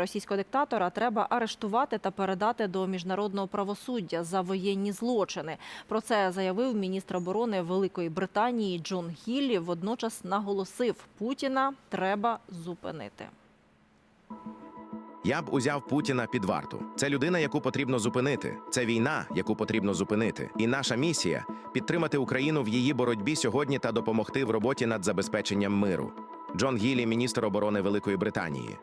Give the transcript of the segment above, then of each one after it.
Російського диктатора треба арештувати та передати до міжнародного правосуддя за воєнні злочини. Про це заявив міністр оборони Великої Британії Джон Гіллі. Водночас наголосив, Путіна треба зупинити. Я б узяв Путіна під варту. Це людина, яку потрібно зупинити. Це війна, яку потрібно зупинити. І наша місія підтримати Україну в її боротьбі сьогодні та допомогти в роботі над забезпеченням миру. Джон Гілі, міністр оборони Великої Британії.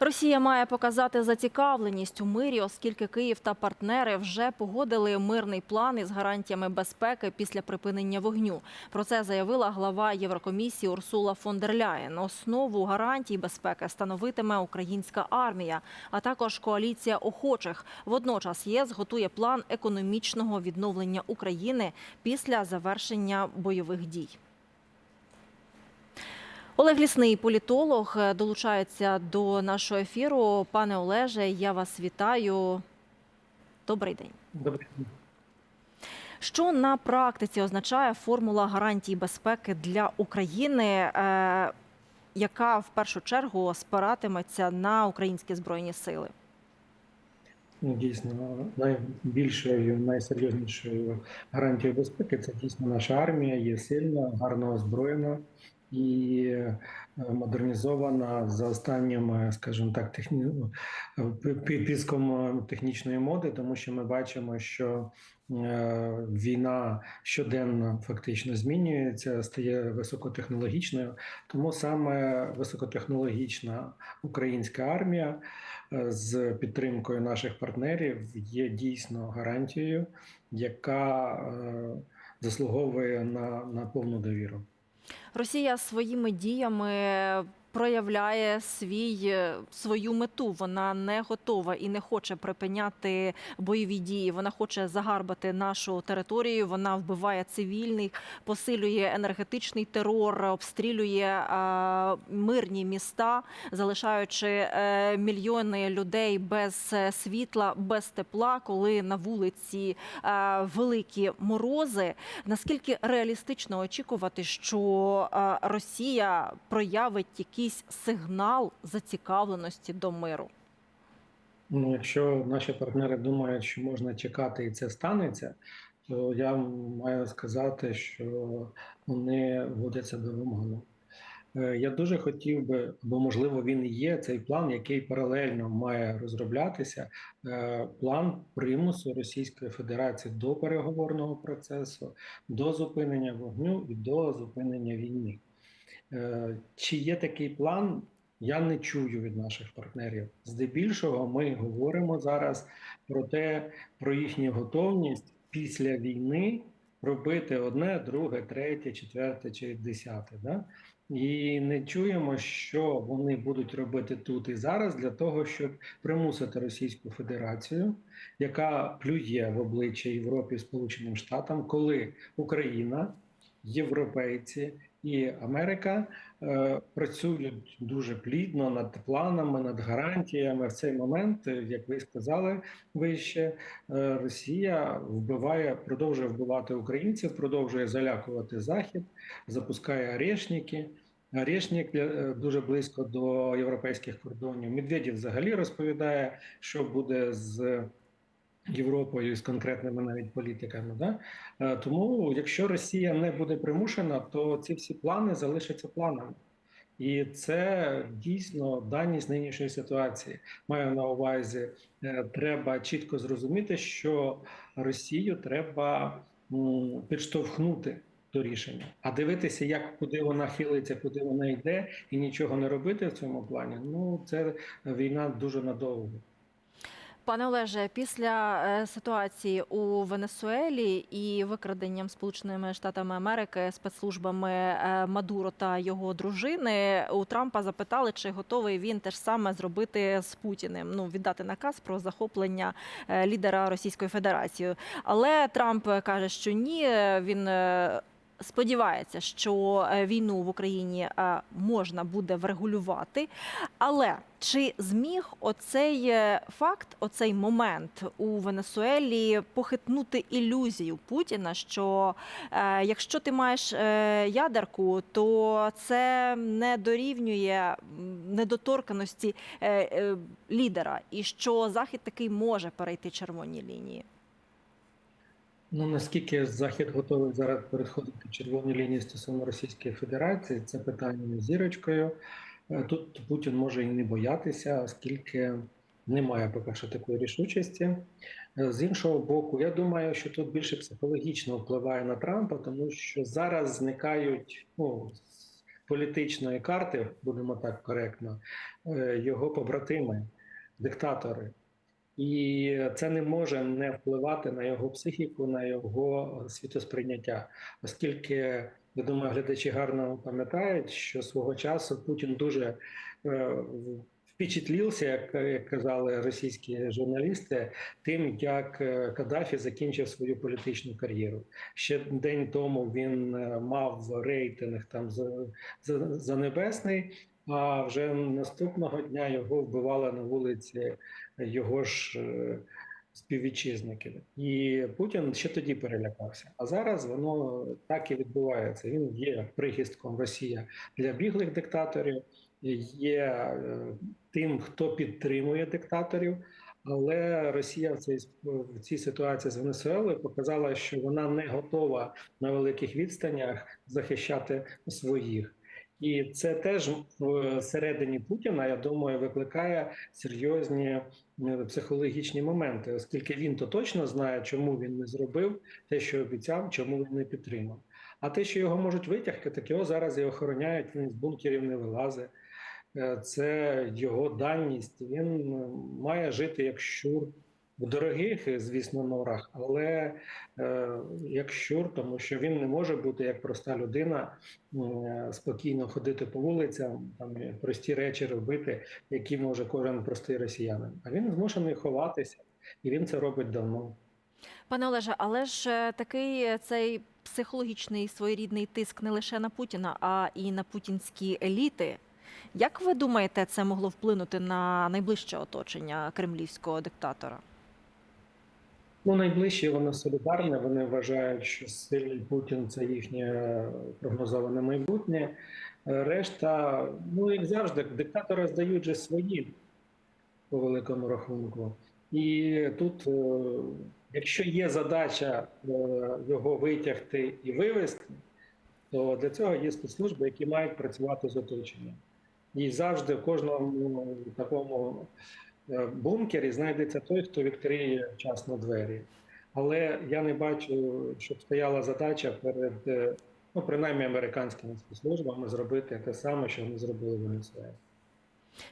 Росія має показати зацікавленість у мирі, оскільки Київ та партнери вже погодили мирний план із гарантіями безпеки після припинення вогню. Про це заявила глава Єврокомісії Урсула фон дер Ляєн. Основу гарантій безпеки становитиме українська армія, а також коаліція охочих. Водночас ЄС готує план економічного відновлення України після завершення бойових дій. Олег Лісний, політолог, е, долучається до нашого ефіру. Пане Олеже, я вас вітаю. Добрий день. Добре. Що на практиці означає формула гарантій безпеки для України, е, яка в першу чергу спиратиметься на українські збройні сили? Ну, Дійсно, найбільшою, найсерйознішою гарантією безпеки це дійсно наша армія, є сильна, гарно озброєна і е, модернізована за останніми, скажімо так, техні... ну, піском технічної моди, тому що ми бачимо, що е, війна щоденно фактично змінюється, стає високотехнологічною. Тому саме високотехнологічна українська армія е, з підтримкою наших партнерів є дійсно гарантією, яка е, заслуговує на, на повну довіру. Росія своїми діями проявляє свій е, свою мету. Вона не готова і не хоче припиняти бойові дії. Вона хоче загарбати нашу територію. Вона вбиває цивільних, посилює енергетичний терор, обстрілює е, мирні міста, залишаючи е, мільйони людей без світла, без тепла, коли на вулиці великі морози. Наскільки реалістично очікувати, що Росія проявить якийсь сигнал зацікавленості до миру? Ну, якщо наші партнери думають, що можна чекати і це станеться, то я маю сказати, що вони водяться до вимоги. Е, Я дуже хотів би, бо можливо він і є цей план, який паралельно має розроблятися. е, План примусу Російської Федерації до переговорного процесу, до зупинення вогню і до зупинення війни. Е, Чи є такий план? Я не чую від наших партнерів. Здебільшого, ми говоримо зараз про те, про їхню готовність після війни робити одне, друге, третє, четверте чи десяте. Да? І не чуємо, що вони будуть робити тут і зараз для того, щоб примусити Російську Федерацію, яка плює в обличчя Європі Сполученим Штатам, коли Україна, європейці і Америка е, працюють дуже плідно над планами, над гарантіями. В цей момент, е, як ви сказали вище, е, Росія вбиває, продовжує вбивати українців, продовжує залякувати Захід, запускає арешники. Арешник е, дуже близько до європейських кордонів. Медведєв взагалі розповідає, що буде з Європою з конкретними навіть політиками. Да? Е, Тому, якщо Росія не буде примушена, то ці всі плани залишаться планами. І це дійсно даність нинішньої ситуації. Маю на увазі, е, треба чітко зрозуміти, що Росію треба підштовхнути до рішення, а дивитися, як куди вона хилиться, куди вона йде, і нічого не робити в цьому плані. Ну це війна дуже надовго. Пане Олеже, після е, ситуації у Венесуелі і викраденням Сполученими Штатами Америки спецслужбами е, Мадуро та його дружини у Трампа запитали, чи готовий він теж саме зробити з Путіним. Ну віддати наказ про захоплення е, лідера Російської Федерації. Але Трамп каже, що ні, він. Сподівається, що е, війну в Україні е, можна буде врегулювати. Але чи зміг оцей е, факт, оцей момент у Венесуелі похитнути ілюзію Путіна, що якщо ти маєш ядерку, то це не дорівнює недоторканості лідера, і що Захід такий може перейти червоні лінії? Ну наскільки Захід готовий зараз переходити червоні лінії стосовно Російської Федерації, це питання зірочкою. Е, Тут Путін може і не боятися, оскільки немає поки що такої рішучості. Е, З іншого боку, я думаю, що тут більше психологічно впливає на Трампа, тому що зараз зникають ну, з політичної карти, будемо так коректно, е, його побратими, диктатори. І це не може не впливати на його психіку, на його світосприйняття, оскільки я думаю, глядачі гарно пам'ятають, що свого часу Путін дуже е, впечатлився, як, як казали російські журналісти, тим, як е, Каддафі закінчив свою політичну кар'єру. Ще день тому він е, мав рейтинг там за, за, за небесний. А вже наступного дня його вбивали на вулиці його ж е, співвітчизники. І Путін ще тоді перелякався. А зараз воно так і відбувається. Він є прихистком Росія для біглих диктаторів, є е, тим, хто підтримує диктаторів. Але Росія в цій в цій ситуації з Венесуелою показала, що вона не готова на великих відстанях захищати своїх. І це теж всередині Путіна, я думаю, викликає серйозні е, психологічні моменти, оскільки він то точно знає, чому він не зробив те, що обіцяв, чому він не підтримав. А те, що його можуть витягти, так його зараз і охороняють. Він з бункерів не вилазить. Е, Це його даність. Він е, має жити як щур в дорогих, звісно, норах, але е, як щур, тому що він не може бути як проста людина, е, спокійно ходити по вулицям, там прості речі робити, які може кожен простий росіянин. А він змушений ховатися, і він це робить давно. Пане Олеже, але ж е, такий е, цей психологічний своєрідний тиск не лише на Путіна, а і на путінські еліти. Як ви думаєте, це могло вплинути на найближче оточення кремлівського диктатора? Ну, найближчі воно солідарне. Вони вважають, що сильний Путін це їхнє прогнозоване майбутнє. Е, Решта, ну як завжди, диктатори здають же свої по великому рахунку. І тут, е, якщо є задача е, його витягти і вивести, то для цього є спецслужби, які мають працювати з оточенням. І завжди в кожному такому е, бункері знайдеться той, хто відкриє вчасно двері. Але я не бачу, щоб стояла задача перед, е, ну, принаймні, американськими спецслужбами зробити те саме, що вони зробили в Венесуелі.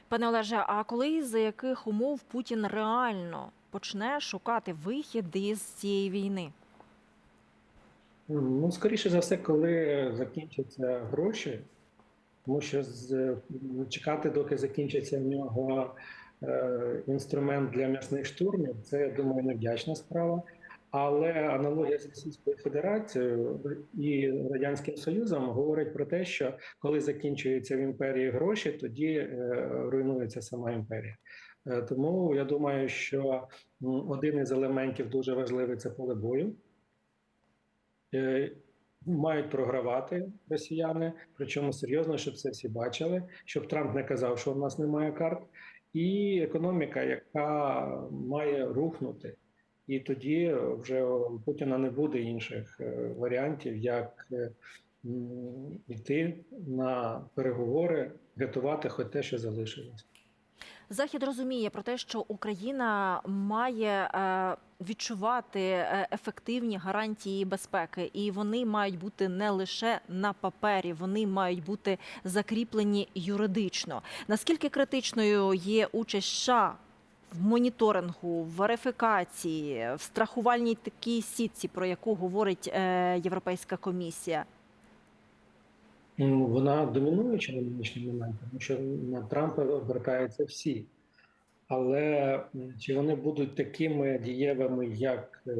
Пане Олеже, а коли за яких умов Путін реально почне шукати вихід із цієї війни? Ну, скоріше за все, коли закінчаться гроші, тому що з, чекати, доки закінчиться в нього е, інструмент для м'ясних штурмів, це, я думаю, невдячна справа. Але аналогія з Російською Федерацією і Радянським Союзом говорить про те, що коли закінчуються в імперії гроші, тоді е, руйнується сама імперія. Е, тому я думаю, що один із елементів дуже важливий це поле бою. Е, Мають програвати росіяни, причому серйозно, щоб це всі бачили, щоб Трамп не казав, що в нас немає карт, і економіка, яка має рухнути. І тоді вже у Путіна не буде інших е, варіантів, як е, йти на переговори, рятувати хоч те, що залишилось. Захід розуміє про те, що Україна має е, відчувати е, ефективні гарантії безпеки, і вони мають бути не лише на папері, вони мають бути закріплені юридично. Наскільки критичною є участь США в моніторингу, в верифікації, в страхувальній такій сітці, про яку говорить е, Європейська комісія? Ну, Вона домінуюча на нинішній момент, тому що на Трампа обертаються всі. Але чи вони будуть такими дієвими, як е,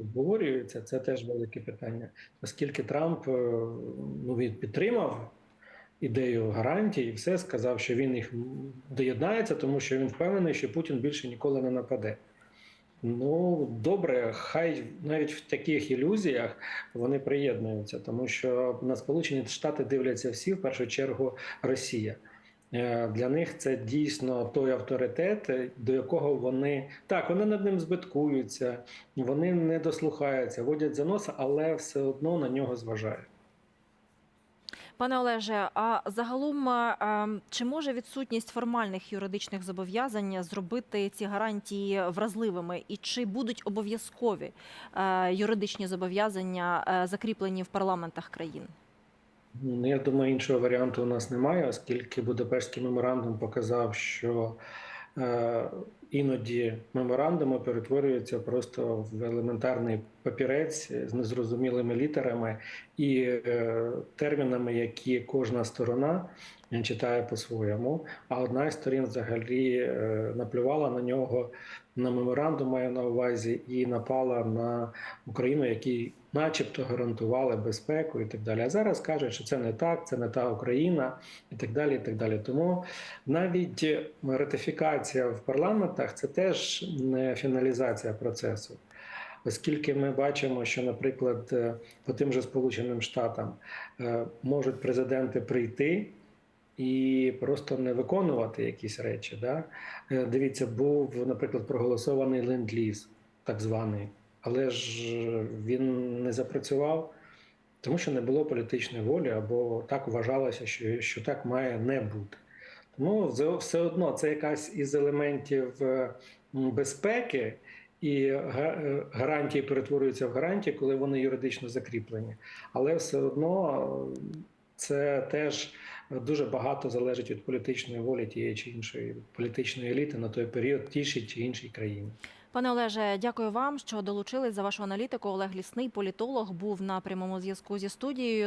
обговорюється, це теж велике питання. Оскільки Трамп е, ну, він підтримав ідею гарантій, і все сказав, що він їх доєднається, тому що він впевнений, що Путін більше ніколи не нападе. Ну добре, хай навіть в таких ілюзіях вони приєднуються, тому що на Сполучені Штати дивляться всі, в першу чергу Росія. Е, Для них це дійсно той авторитет, до якого вони так вони над ним збиткуються, вони не дослухаються, водять за носа, але все одно на нього зважають. Пане Олеже, а загалом е, ем, чи може відсутність формальних юридичних зобов'язань зробити ці гарантії вразливими, і чи будуть обов'язкові е, юридичні зобов'язання закріплені в парламентах країн? Ну, Я думаю, іншого варіанту у нас немає, оскільки Будапештський меморандум показав, що е, іноді меморандуми перетворюються просто в елементарний папірець з незрозумілими літерами і е, термінами, які кожна сторона читає по-своєму. А одна із сторін взагалі е, наплювала на нього на меморандум, маю на увазі, і напала на Україну, який начебто гарантували безпеку і так далі. А зараз кажуть, що це не так, це не та Україна, і так далі. і так далі. Тому навіть ратифікація в парламентах це теж не фіналізація процесу. Оскільки ми бачимо, що, наприклад, е, по тим же Сполученим Штатам е, можуть президенти прийти і просто не виконувати якісь речі. Да? Е, Дивіться, був, наприклад, проголосований ленд-ліз, так званий, але ж він не запрацював, тому що не було політичної волі, або так вважалося, що, що так має не бути. Тому все- одно це якась із елементів е, безпеки, і е, гарантії перетворюються в гарантії, коли вони юридично закріплені. Але все одно е, це теж дуже багато залежить від політичної волі тієї чи іншої політичної еліти на той період тій чи іншій країні. Пане Олеже, дякую вам, що долучились за вашу аналітику. Олег Лісний, політолог, був на прямому зв'язку зі студією.